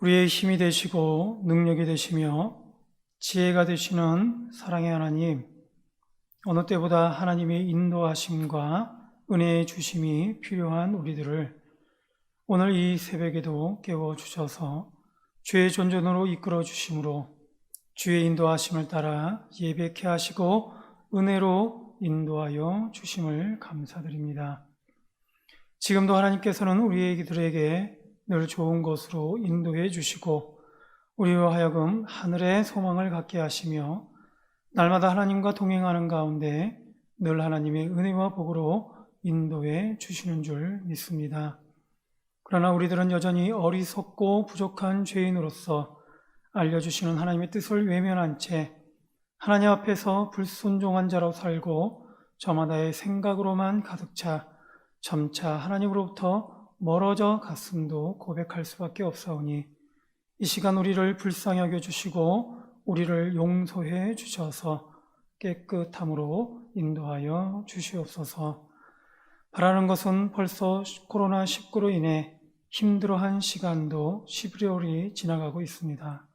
우리의 힘이 되시고 능력이 되시며 지혜가 되시는 사랑의 하나님, 어느 때보다 하나님의 인도하심과 은혜의 주심이 필요한 우리들을 오늘 이 새벽에도 깨워 주셔서 주의 존전으로 이끌어 주심으로 주의 인도하심을 따라 예배케 하시고 은혜로 인도하여 주심을 감사드립니다. 지금도 하나님께서는 우리들에게 늘 좋은 것으로 인도해 주시고 우리와 하여금 하늘의 소망을 갖게 하시며 날마다 하나님과 동행하는 가운데 늘 하나님의 은혜와 복으로 인도해 주시는 줄 믿습니다. 그러나 우리들은 여전히 어리석고 부족한 죄인으로서 알려주시는 하나님의 뜻을 외면한 채 하나님 앞에서 불순종한 자로 살고 저마다의 생각으로만 가득 차 점차 하나님으로부터 멀어져 갔음도 고백할 수밖에 없사오니 이 시간 우리를 불쌍히 여겨 주시고 우리를 용서해 주셔서 깨끗함으로 인도하여 주시옵소서. 바라는 것은 벌써 코로나19로 인해 힘들어한 시간도 11월이 지나가고 있습니다.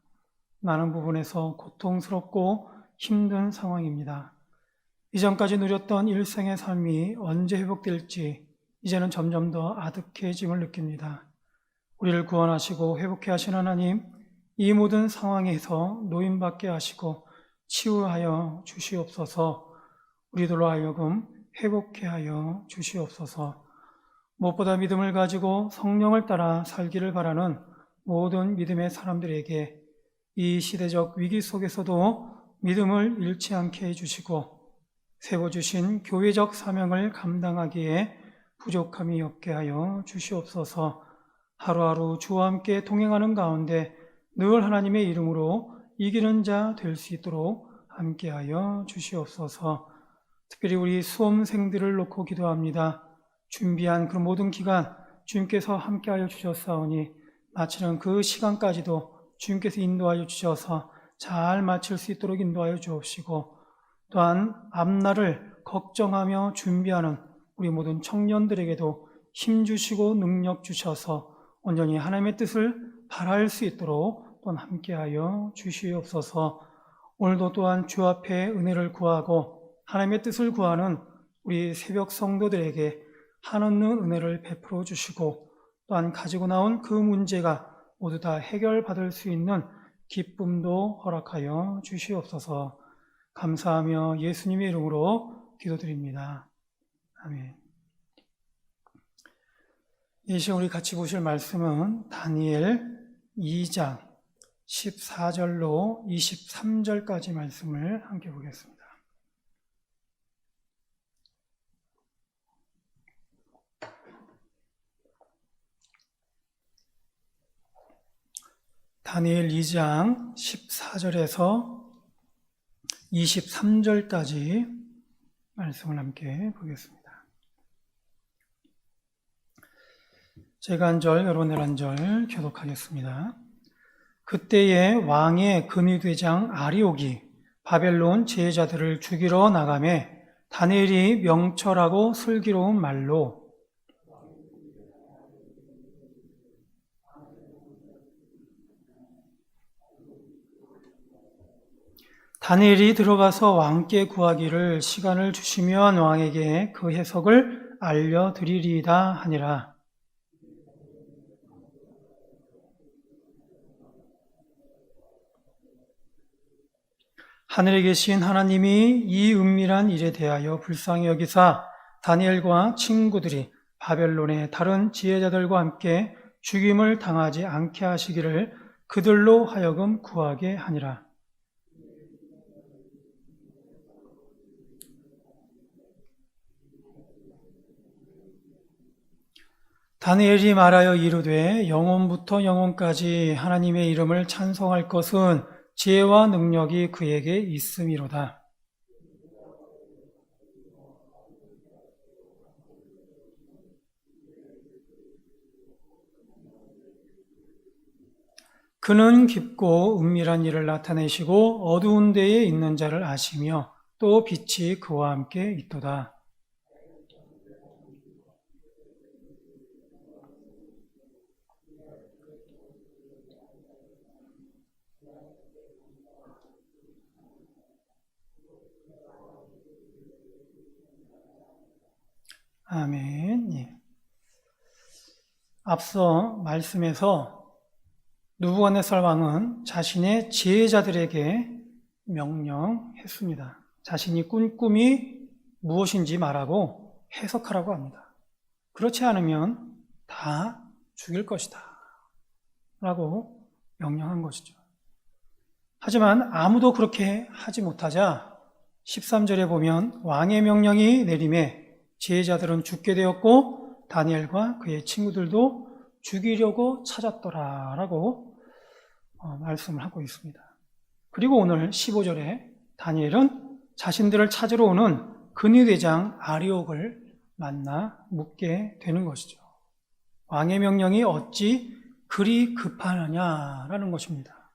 많은 부분에서 고통스럽고 힘든 상황입니다. 이전까지 누렸던 일생의 삶이 언제 회복될지 이제는 점점 더 아득해짐을 느낍니다. 우리를 구원하시고 회복해 하신 하나님, 이 모든 상황에서 노인받게 하시고 치유하여 주시옵소서 우리들로 하여금 회복해 하여 주시옵소서 무엇보다 믿음을 가지고 성령을 따라 살기를 바라는 모든 믿음의 사람들에게 이 시대적 위기 속에서도 믿음을 잃지 않게 해주시고 세워 주신 교회적 사명을 감당하기에 부족함이 없게 하여 주시옵소서 하루하루 주와 함께 동행하는 가운데 늘 하나님의 이름으로 이기는 자 될 수 있도록 함께하여 주시옵소서. 특별히 우리 수험생들을 놓고 기도합니다. 준비한 그 모든 기간 주님께서 함께하여 주셨사오니 마치는 그 시간까지도 주님께서 인도하여 주셔서 잘 마칠 수 있도록 인도하여 주옵시고 또한 앞날을 걱정하며 준비하는 우리 모든 청년들에게도 힘 주시고 능력 주셔서 온전히 하나님의 뜻을 바랄 수 있도록 또한 함께하여 주시옵소서. 오늘도 또한 주 앞에 은혜를 구하고 하나님의 뜻을 구하는 우리 새벽 성도들에게 한없는 은혜를 베풀어 주시고 또한 가지고 나온 그 문제가 모두 다 해결받을 수 있는 기쁨도 허락하여 주시옵소서. 감사하며 예수님의 이름으로 기도드립니다. 아멘. 이 시간 우리 같이 보실 말씀은 다니엘 2장 14절로 23절까지 말씀을 함께 보겠습니다. 다니엘 2장 14절에서 23절까지 말씀을 함께 보겠습니다. 제가 한 절, 여러분들 한 절 교독하겠습니다. 그때에 왕의 근위대장 아리옥이 바벨론 제자들을 죽이러 나가매 다니엘이 명철하고 슬기로운 말로 다니엘이 들어가서 왕께 구하기를 시간을 주시면 왕에게 그 해석을 알려드리리이다 하니라. 하늘에 계신 하나님이 이 은밀한 일에 대하여 불쌍히 여기사 다니엘과 친구들이 바벨론의 다른 지혜자들과 함께 죽임을 당하지 않게 하시기를 그들로 하여금 구하게 하니라. 다니엘이 말하여 이르되 영원부터 영원까지 하나님의 이름을 찬송할 것은 지혜와 능력이 그에게 있음이로다. 그는 깊고 은밀한 일을 나타내시고 어두운 데에 있는 자를 아시며 또 빛이 그와 함께 있도다. 아멘. 예. 앞서 말씀에서 누부갓네살 왕은 자신의 지혜자들에게 명령했습니다. 자신이 꾼 꿈이 무엇인지 말하고 해석하라고 합니다. 그렇지 않으면 다 죽일 것이다. 라고 명령한 것이죠. 하지만 아무도 그렇게 하지 못하자 13절에 보면 왕의 명령이 내림에 지혜자들은 죽게 되었고 다니엘과 그의 친구들도 죽이려고 찾았더라라고 어, 말씀을 하고 있습니다. 그리고 오늘 15절에 다니엘은 자신들을 찾으러 오는 근위대장 아리옥을 만나 묻게 되는 것이죠. 왕의 명령이 어찌 그리 급하느냐라는 것입니다.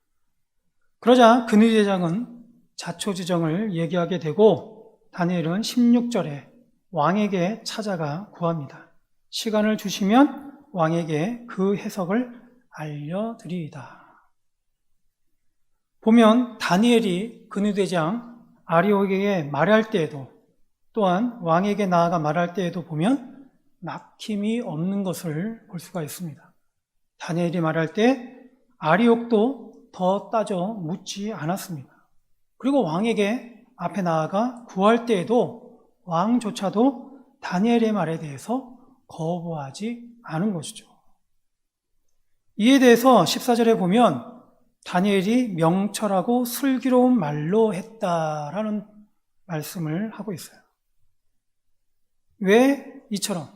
그러자 근위대장은 자초지정을 얘기하게 되고 다니엘은 16절에 왕에게 찾아가 구합니다. 시간을 주시면 왕에게 그 해석을 알려드리이다. 보면 다니엘이 근위대장 아리옥에게 말할 때에도 또한 왕에게 나아가 말할 때에도 보면 막힘이 없는 것을 볼 수가 있습니다. 다니엘이 말할 때 아리옥도 더 따져 묻지 않았습니다. 그리고 왕에게 앞에 나아가 구할 때에도 왕조차도 다니엘의 말에 대해서 거부하지 않은 것이죠. 이에 대해서 14절에 보면 다니엘이 명철하고 슬기로운 말로 했다라는 말씀을 하고 있어요. 왜 이처럼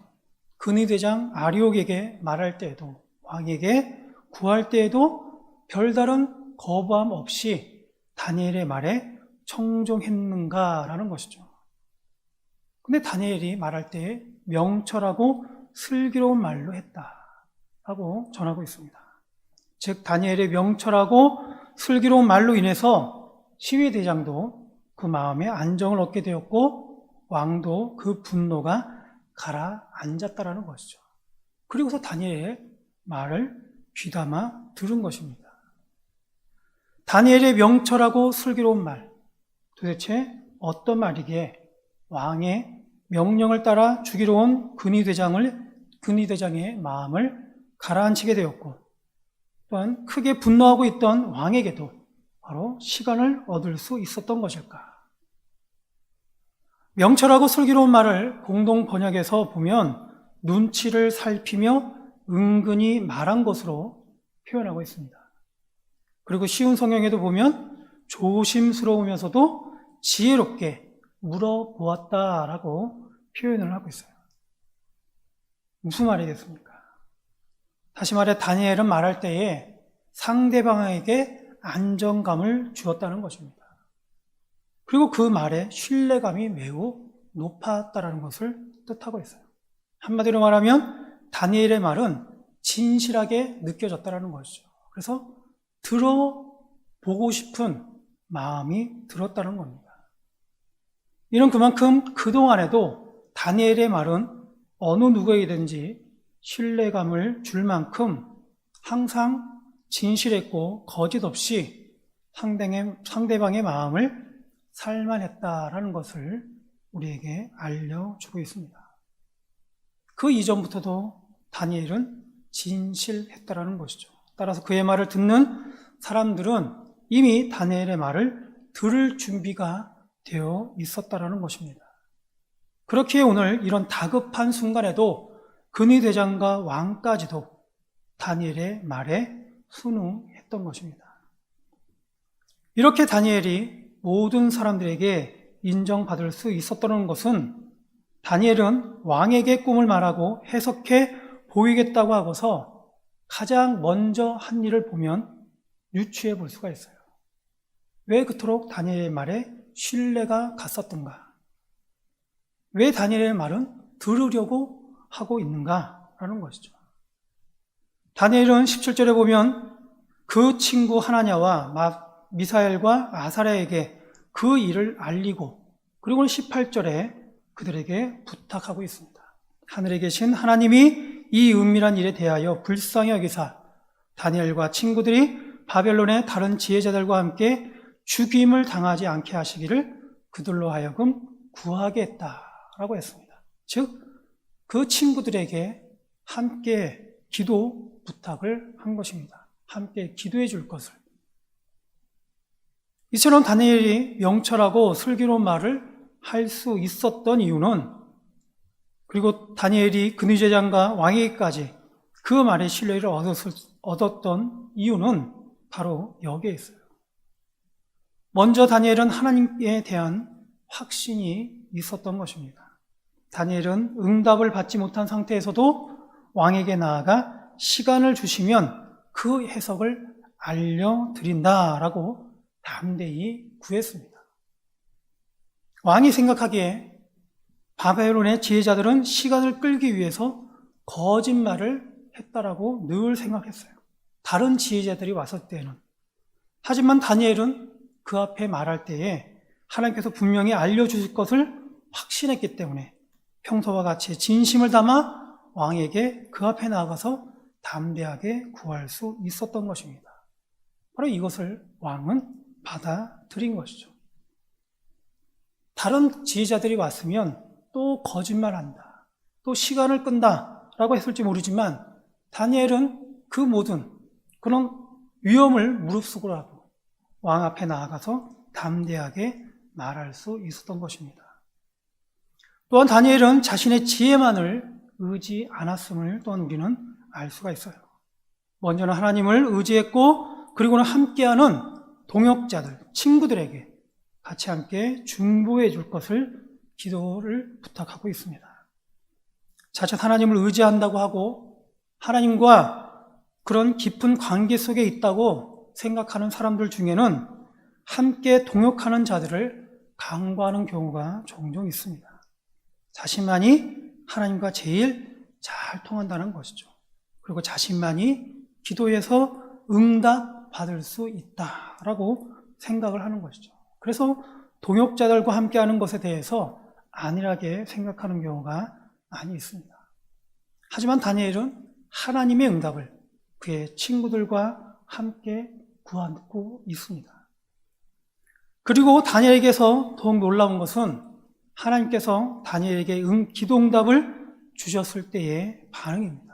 근위대장 아리옥에게 말할 때에도 왕에게 구할 때에도 별다른 거부함 없이 다니엘의 말에 청종했는가라는 것이죠. 근데 다니엘이 말할 때 명철하고 슬기로운 말로 했다 라고 전하고 있습니다. 즉 다니엘의 명철하고 슬기로운 말로 인해서 시위대장도 그 마음에 안정을 얻게 되었고 왕도 그 분노가 가라앉았다라는 것이죠. 그리고서 다니엘의 말을 귀담아 들은 것입니다. 다니엘의 명철하고 슬기로운 말, 도대체 어떤 말이기에 왕의 명령을 따라 죽이러 온 근위대장을, 근위대장의 마음을 가라앉히게 되었고, 또한 크게 분노하고 있던 왕에게도 바로 시간을 얻을 수 있었던 것일까? 명철하고 슬기로운 말을 공동 번역에서 보면 눈치를 살피며 은근히 말한 것으로 표현하고 있습니다. 그리고 쉬운 성경에도 보면 조심스러우면서도 지혜롭게 물어보았다라고 표현을 하고 있어요. 무슨 말이겠습니까? 다시 말해 다니엘은 말할 때에 상대방에게 안정감을 주었다는 것입니다. 그리고 그 말에 신뢰감이 매우 높았다는 것을 뜻하고 있어요. 한마디로 말하면 다니엘의 말은 진실하게 느껴졌다는 것이죠. 그래서 들어보고 싶은 마음이 들었다는 겁니다. 이런 그만큼 그동안에도 다니엘의 말은 어느 누구에게든지 신뢰감을 줄 만큼 항상 진실했고 거짓 없이 상대방의, 상대방의 마음을 살만했다라는 것을 우리에게 알려주고 있습니다. 그 이전부터도 다니엘은 진실했다라는 것이죠. 따라서 그의 말을 듣는 사람들은 이미 다니엘의 말을 들을 준비가 되어 있었다라는 것입니다. 그렇게 오늘 이런 다급한 순간에도 근위 대장과 왕까지도 다니엘의 말에 순응했던 것입니다. 이렇게 다니엘이 모든 사람들에게 인정받을 수 있었다는 것은 다니엘은 왕에게 꿈을 말하고 해석해 보이겠다고 하고서 가장 먼저 한 일을 보면 유추해 볼 수가 있어요. 왜 그토록 다니엘의 말에 신뢰가 갔었던가? 왜 다니엘의 말은 들으려고 하고 있는가라는 것이죠. 다니엘은 17절에 보면 그 친구 하나냐와 미사엘과 아사랴에게 그 일을 알리고 그리고 18절에 그들에게 부탁하고 있습니다. 하늘에 계신 하나님이 이 은밀한 일에 대하여 불쌍히 여기사 다니엘과 친구들이 바벨론의 다른 지혜자들과 함께 죽임을 당하지 않게 하시기를 그들로 하여금 구하게 했다라고 했습니다. 즉, 그 친구들에게 함께 기도 부탁을 한 것입니다. 함께 기도해 줄 것을. 이처럼 다니엘이 명철하고 슬기로운 말을 할 수 있었던 이유는 그리고 다니엘이 근위제장과 왕에게까지 그 말의 신뢰를 얻었던 이유는 바로 여기에 있어요. 먼저 다니엘은 하나님에 대한 확신이 있었던 것입니다. 다니엘은 응답을 받지 못한 상태에서도 왕에게 나아가 시간을 주시면 그 해석을 알려드린다라고 담대히 구했습니다. 왕이 생각하기에 바벨론의 지혜자들은 시간을 끌기 위해서 거짓말을 했다라고 늘 생각했어요. 다른 지혜자들이 왔을 때는. 하지만 다니엘은 그 앞에 말할 때에 하나님께서 분명히 알려주실 것을 확신했기 때문에 평소와 같이 진심을 담아 왕에게 그 앞에 나가서 담대하게 구할 수 있었던 것입니다. 바로 이것을 왕은 받아들인 것이죠. 다른 지혜자들이 왔으면 또 거짓말한다. 또 시간을 끈다. 라고 했을지 모르지만 다니엘은 그 모든 그런 위험을 무릅쓰고라도 왕 앞에 나아가서 담대하게 말할 수 있었던 것입니다. 또한 다니엘은 자신의 지혜만을 의지 않았음을 또한 우리는 알 수가 있어요. 먼저는 하나님을 의지했고 그리고는 함께하는 동역자들, 친구들에게 같이 함께 중보해 줄 것을 기도를 부탁하고 있습니다. 자칫 하나님을 의지한다고 하고 하나님과 그런 깊은 관계 속에 있다고 생각하는 사람들 중에는 함께 동역하는 자들을 강구하는 경우가 종종 있습니다. 자신만이 하나님과 제일 잘 통한다는 것이죠. 그리고 자신만이 기도에서 응답 받을 수 있다라고 생각을 하는 것이죠. 그래서 동역자들과 함께하는 것에 대해서 안일하게 생각하는 경우가 많이 있습니다. 하지만 다니엘은 하나님의 응답을 그의 친구들과 함께 구하고 있습니다. 그리고 다니엘에게서 더욱 놀라운 것은 하나님께서 다니엘에게 응, 기도 응답을 주셨을 때의 반응입니다.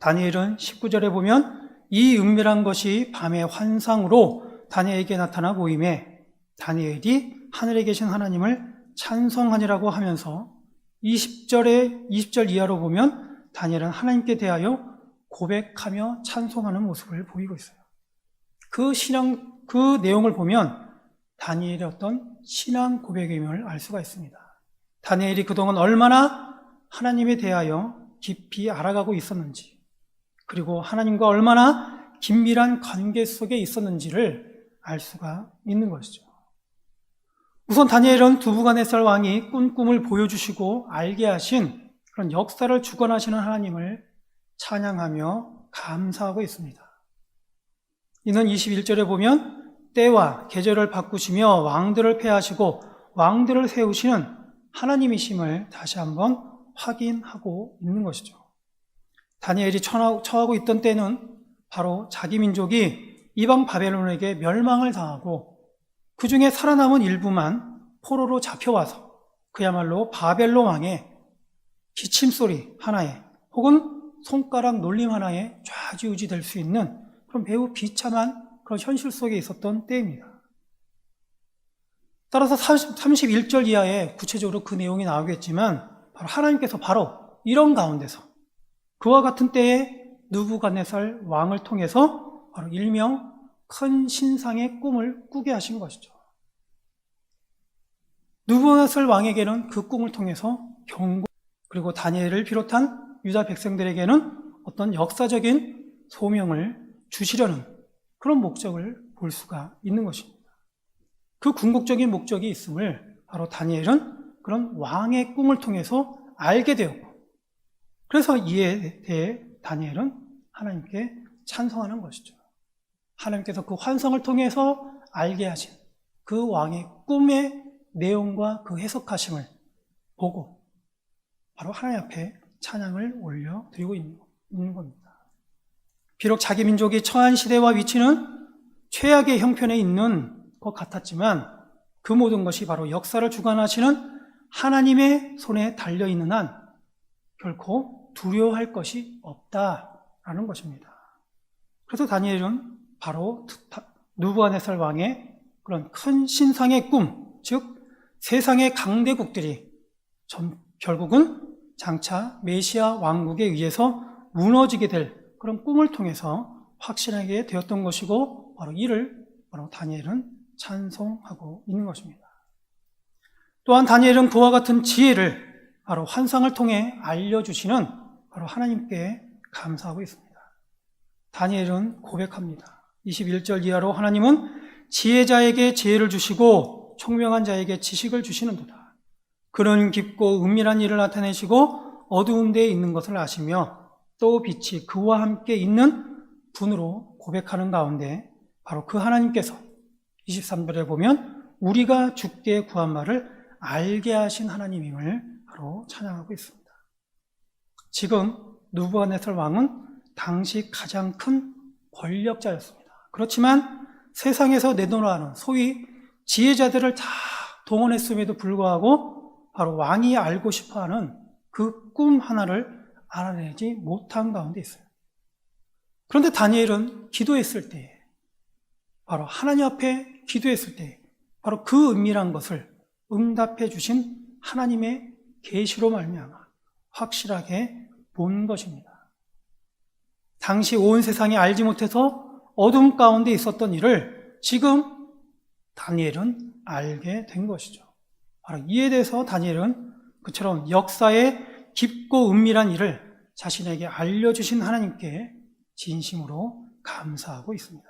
다니엘은 19절에 보면 이 은밀한 것이 밤의 환상으로 다니엘에게 나타나 보임에 다니엘이 하늘에 계신 하나님을 찬송하니라고 하면서 20절에 20절 이하로 보면 다니엘은 하나님께 대하여 고백하며 찬송하는 모습을 보이고 있어요. 그 신앙 그 내용을 보면 다니엘의 어떤 신앙 고백임을 알 수가 있습니다. 다니엘이 그동안 얼마나 하나님에 대하여 깊이 알아가고 있었는지, 그리고 하나님과 얼마나 긴밀한 관계 속에 있었는지를 알 수가 있는 것이죠. 우선 다니엘은 두부간의살 왕이 꾼 꿈을 보여주시고 알게 하신 그런 역사를 주관하시는 하나님을 찬양하며 감사하고 있습니다. 이는 21절에 보면 때와 계절을 바꾸시며 왕들을 폐하시고 왕들을 세우시는 하나님이심을 다시 한번 확인하고 있는 것이죠. 다니엘이 처하고 있던 때는 바로 자기 민족이 이방 바벨론에게 멸망을 당하고 그 중에 살아남은 일부만 포로로 잡혀와서 그야말로 바벨론 왕의 기침소리 하나에 혹은 손가락 놀림 하나에 좌지우지 될 수 있는 그런 매우 비참한 그런 현실 속에 있었던 때입니다. 따라서 31절 이하에 구체적으로 그 내용이 나오겠지만 바로 하나님께서 바로 이런 가운데서 그와 같은 때에 누부갓네살 왕을 통해서 바로 일명 큰 신상의 꿈을 꾸게 하신 것이죠. 누부갓네살 왕에게는 그 꿈을 통해서 경고 그리고 다니엘을 비롯한 유다 백성들에게는 어떤 역사적인 소명을 주시려는 그런 목적을 볼 수가 있는 것입니다. 그 궁극적인 목적이 있음을 바로 다니엘은 그런 왕의 꿈을 통해서 알게 되었고 그래서 이에 대해 다니엘은 하나님께 찬성하는 것이죠. 하나님께서 그 환상을 통해서 알게 하신 그 왕의 꿈의 내용과 그 해석하심을 보고 바로 하나님 앞에 찬양을 올려 드리고 있는 겁니다. 비록 자기 민족이 처한 시대와 위치는 최악의 형편에 있는 것 같았지만 그 모든 것이 바로 역사를 주관하시는 하나님의 손에 달려 있는 한 결코 두려워할 것이 없다라는 것입니다. 그래서 다니엘은 바로 누부갓네살 왕의 그런 큰 신상의 꿈, 즉 세상의 강대국들이 전, 결국은 장차 메시아 왕국에 의해서 무너지게 될 그런 꿈을 통해서 확신하게 되었던 것이고 바로 이를 바로 다니엘은 찬송하고 있는 것입니다. 또한 다니엘은 그와 같은 지혜를 바로 환상을 통해 알려주시는 바로 하나님께 감사하고 있습니다. 다니엘은 고백합니다. 21절 이하로 하나님은 지혜자에게 지혜를 주시고 총명한 자에게 지식을 주시는도다. 그는 깊고 은밀한 일을 나타내시고 어두운 데에 있는 것을 아시며 또 빛이 그와 함께 있는 분으로 고백하는 가운데 바로 그 하나님께서 23절에 보면 우리가 죽게 구한 말을 알게 하신 하나님임을 바로 찬양하고 있습니다. 지금 누부갓네살 왕은 당시 가장 큰 권력자였습니다. 그렇지만 세상에서 내놓으라는 소위 지혜자들을 다 동원했음에도 불구하고 바로 왕이 알고 싶어 하는 그 꿈 하나를 알아내지 못한 가운데 있어요. 그런데 다니엘은 기도했을 때, 바로 하나님 앞에 기도했을 때, 바로 그 은밀한 것을 응답해 주신 하나님의 계시로 말미암아 확실하게 본 것입니다. 당시 온 세상이 알지 못해서 어둠 가운데 있었던 일을 지금 다니엘은 알게 된 것이죠. 바로 이에 대해서 다니엘은 그처럼 역사의 깊고 은밀한 일을 자신에게 알려주신 하나님께 진심으로 감사하고 있습니다.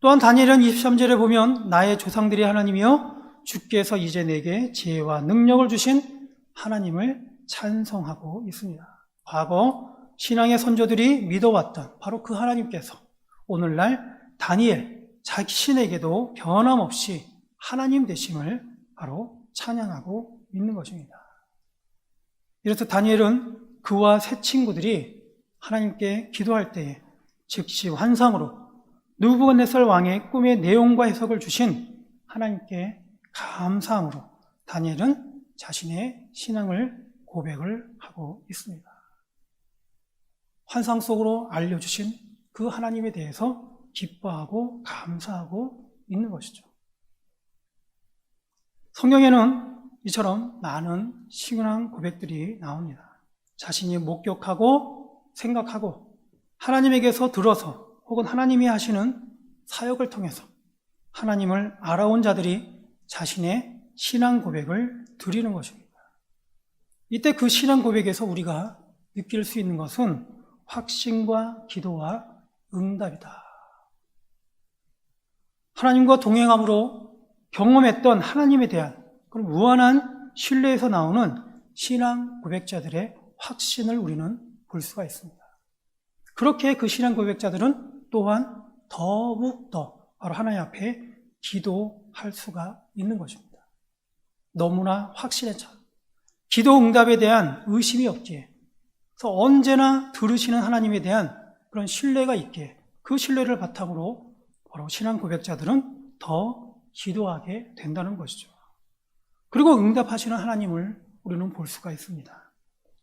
또한 다니엘은 23절에 보면 나의 조상들이 하나님이여 주께서 이제 내게 지혜와 능력을 주신 하나님을 찬송하고 있습니다. 과거 신앙의 선조들이 믿어왔던 바로 그 하나님께서 오늘날 다니엘 자신에게도 변함없이 하나님 되심을 바로 찬양하고 있는 것입니다. 이래서 다니엘은 그와 세 친구들이 하나님께 기도할 때에 즉시 환상으로 누부갓네살 왕의 꿈의 내용과 해석을 주신 하나님께 감사함으로 다니엘은 자신의 신앙을 고백을 하고 있습니다. 환상 속으로 알려주신 그 하나님에 대해서 기뻐하고 감사하고 있는 것이죠. 성경에는 이처럼 많은 신앙 고백들이 나옵니다. 자신이 목격하고 생각하고 하나님에게서 들어서 혹은 하나님이 하시는 사역을 통해서 하나님을 알아온 자들이 자신의 신앙 고백을 드리는 것입니다. 이때 그 신앙 고백에서 우리가 느낄 수 있는 것은 확신과 기도와 응답이다. 하나님과 동행함으로 경험했던 하나님에 대한 그럼 무한한 신뢰에서 나오는 신앙 고백자들의 확신을 우리는 볼 수가 있습니다. 그렇게 그 신앙 고백자들은 또한 더욱더 바로 하나님 앞에 기도할 수가 있는 것입니다. 너무나 확신에 차. 기도 응답에 대한 의심이 없기에 그래서 언제나 들으시는 하나님에 대한 그런 신뢰가 있기에 그 신뢰를 바탕으로 바로 신앙 고백자들은 더 기도하게 된다는 것이죠. 그리고 응답하시는 하나님을 우리는 볼 수가 있습니다.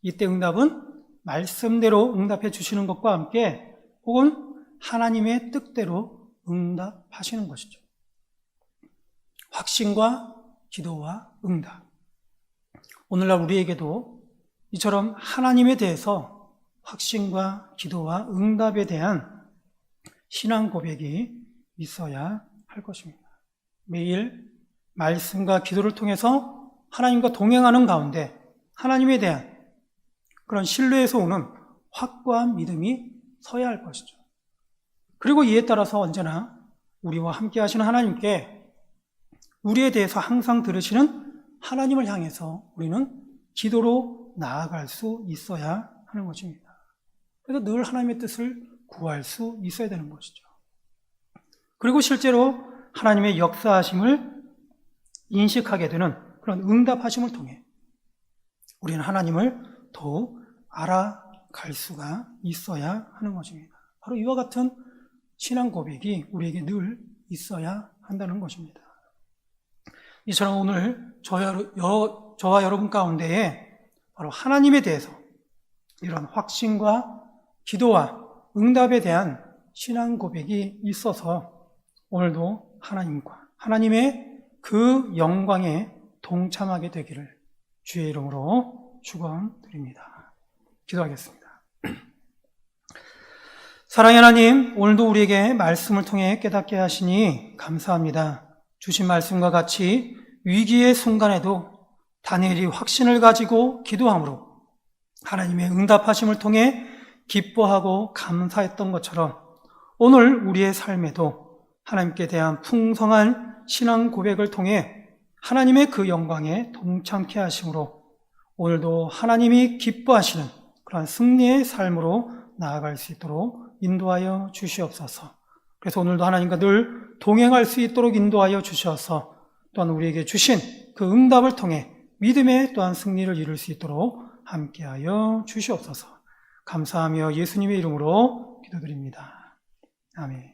이때 응답은 말씀대로 응답해 주시는 것과 함께 혹은 하나님의 뜻대로 응답하시는 것이죠. 확신과 기도와 응답. 오늘날 우리에게도 이처럼 하나님에 대해서 확신과 기도와 응답에 대한 신앙 고백이 있어야 할 것입니다. 매일 말씀과 기도를 통해서 하나님과 동행하는 가운데 하나님에 대한 그런 신뢰에서 오는 확고한 믿음이 서야 할 것이죠. 그리고 이에 따라서 언제나 우리와 함께 하시는 하나님께 우리에 대해서 항상 들으시는 하나님을 향해서 우리는 기도로 나아갈 수 있어야 하는 것입니다. 그래서 늘 하나님의 뜻을 구할 수 있어야 되는 것이죠. 그리고 실제로 하나님의 역사하심을 인식하게 되는 그런 응답하심을 통해 우리는 하나님을 더욱 갈 수가 있어야 하는 것입니다. 바로 이와 같은 신앙 고백이 우리에게 늘 있어야 한다는 것입니다. 이처럼 오늘 저와 여러분 가운데에 바로 하나님에 대해서 이런 확신과 기도와 응답에 대한 신앙 고백이 있어서 오늘도 하나님과 하나님의 그 영광에 동참하게 되기를 주의 이름으로 축원드립니다. 기도하겠습니다. 사랑의 하나님, 오늘도 우리에게 말씀을 통해 깨닫게 하시니 감사합니다. 주신 말씀과 같이 위기의 순간에도 다니엘이 확신을 가지고 기도함으로 하나님의 응답하심을 통해 기뻐하고 감사했던 것처럼 오늘 우리의 삶에도 하나님께 대한 풍성한 신앙 고백을 통해 하나님의 그 영광에 동참케 하심으로 오늘도 하나님이 기뻐하시는 그러한 승리의 삶으로 나아갈 수 있도록 인도하여 주시옵소서. 그래서 오늘도 하나님과 늘 동행할 수 있도록 인도하여 주셔서 또한 우리에게 주신 그 응답을 통해 믿음의 또한 승리를 이룰 수 있도록 함께하여 주시옵소서. 감사하며 예수님의 이름으로 기도드립니다. 아멘.